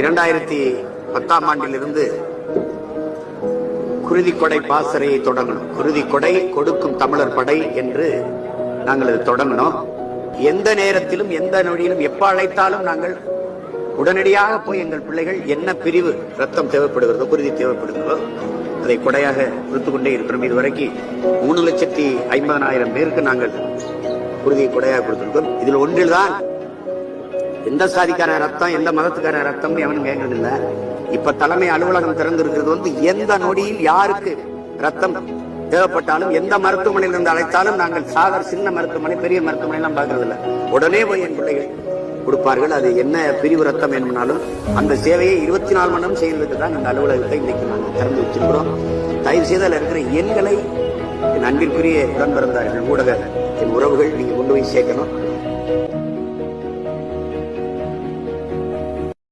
இரண்டாயிரத்தி பத்தாம் ஆண்டிலிருந்து குருதிக்கொடை பாசறையை தொடங்கணும். குருதிக்கொடை கொடுக்கும் தமிழர் படை என்று நாங்கள் இது தொடங்கினோம். எந்த நேரத்திலும் எந்த நொடியிலும் எப்ப அழைத்தாலும் நாங்கள் உடனடியாக போய் எங்கள் பிள்ளைகள் என்ன பிரிவு ரத்தம் தேவைப்படுகிறதோ குருதி தேவைப்படுகிறதோ அதை கொடையாக கொடுத்து கொண்டே இருக்கிறோம். இதுவரைக்கும் மூணு லட்சத்தி ஐம்பதனாயிரம் பேருக்கு நாங்கள் குருதியை கொடையாக கொடுத்திருக்கோம். இதில் ஒன்றில்தான் எந்த சாதிக்கார ரத்தம் எந்த மதத்துக்கார ரத்தம் எவனும் கேட்கறது இல்ல இப்ப தலைமை அலுவலகம் திறந்து இருக்கிறது வந்து எந்த நொடியில் யாருக்கு ரத்தம் தேவைப்பட்டாலும் எந்த மருத்துவமனையில் இருந்து அழைத்தாலும் நாங்கள் சாதாரண சின்ன மருத்துவமனை பெரிய மருத்துவமனை எல்லாம் பார்க்கறது இல்ல உடனே போய் என் பிள்ளைகள் கொடுப்பார்கள். அது என்ன பிரிவு ரத்தம் வேணும்னாலும் அந்த சேவையை இருபத்தி நாலு மணி நேரம் செய்யறதுக்கு தான் இந்த அலுவலகத்தை இன்னைக்கு நாங்கள் திறந்து வச்சிருக்கிறோம். தயவு செய்து அதில் இருக்கிற எண்களை என் அன்பிற்குரிய உடன் பிறந்தார்கள் ஊடக என் உறவுகள் நீங்க கொண்டு போய் சேர்க்கணும்.